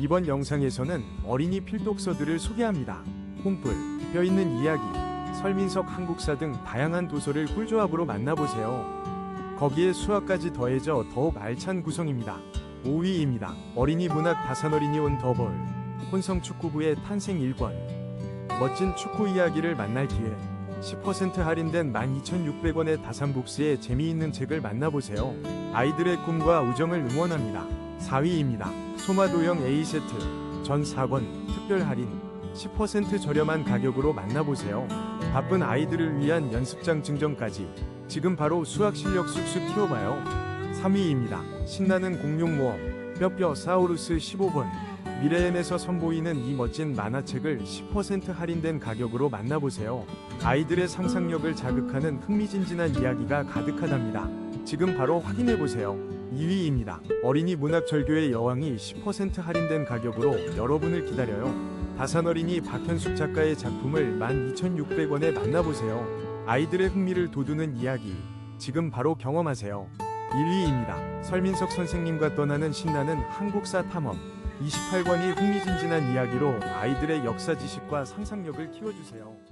이번 영상에서는 어린이 필독서들을 소개합니다. 홈플, 뼈있는 이야기, 설민석 한국사 등 다양한 도서를 꿀조합으로 만나보세요. 거기에 수학까지 더해져 더욱 알찬 구성입니다. 5위입니다. 어린이 문학 다산어린이 온 더벌, 혼성 축구부의 탄생 1권. 멋진 축구 이야기를 만날 기회. 10% 할인된 12,600원의 다산북스의 재미있는 책을 만나보세요. 아이들의 꿈과 우정을 응원합니다. 4위입니다. 소마도형 A세트 전 4권 특별 할인 10% 저렴한 가격으로 만나보세요. 바쁜 아이들을 위한 연습장 증정까지 지금 바로 수학 실력 쑥쑥 키워봐요. 3위입니다. 신나는 공룡 모험 뼈뼈 사우루스 15권 미래엔에서 선보이는 이 멋진 만화책을 10% 할인된 가격으로 만나보세요. 아이들의 상상력을 자극하는 흥미진진한 이야기가 가득하답니다. 지금 바로 확인해보세요. 2위입니다. 어린이 문학절교의 여왕이 10% 할인된 가격으로 여러분을 기다려요. 다산 어린이 박현숙 작가의 작품을 12,600원에 만나보세요. 아이들의 흥미를 돋우는 이야기. 지금 바로 경험하세요. 1위입니다. 설민석 선생님과 떠나는 신나는 한국사 탐험. 28권이 흥미진진한 이야기로 아이들의 역사 지식과 상상력을 키워주세요.